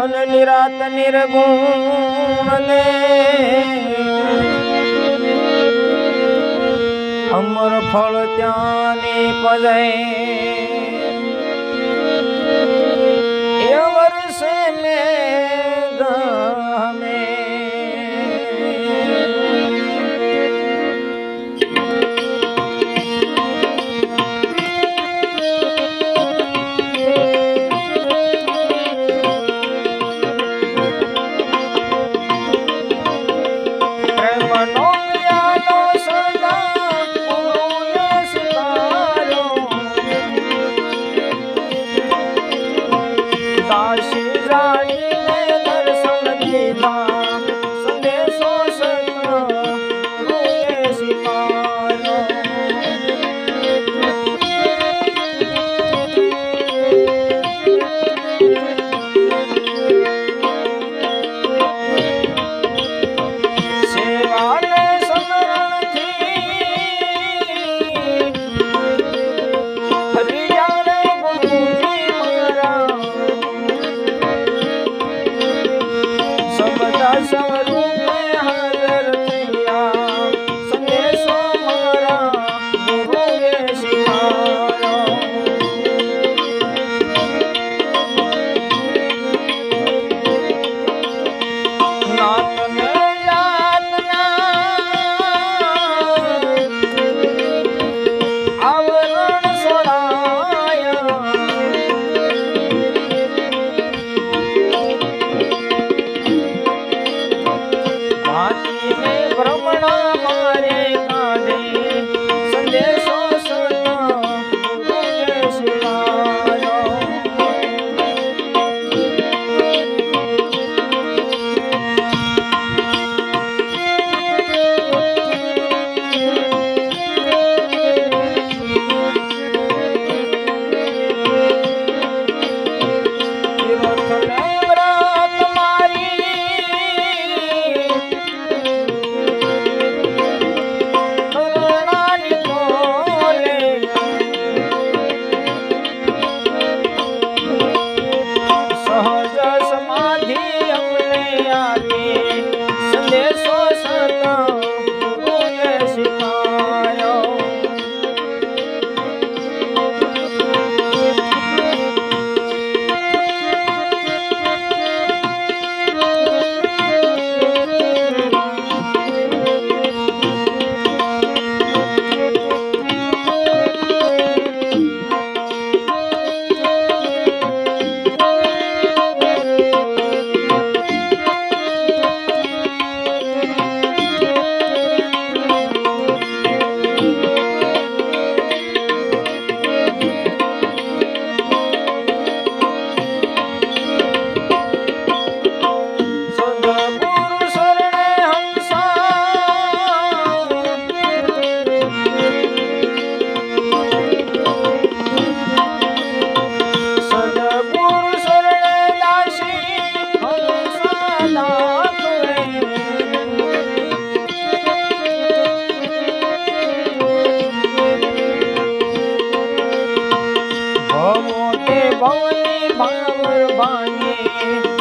ઘન નિરાત નિર્ગુણ લે. અમર ફળ ત્યાંની પજય 大心 ભ્રમણ é.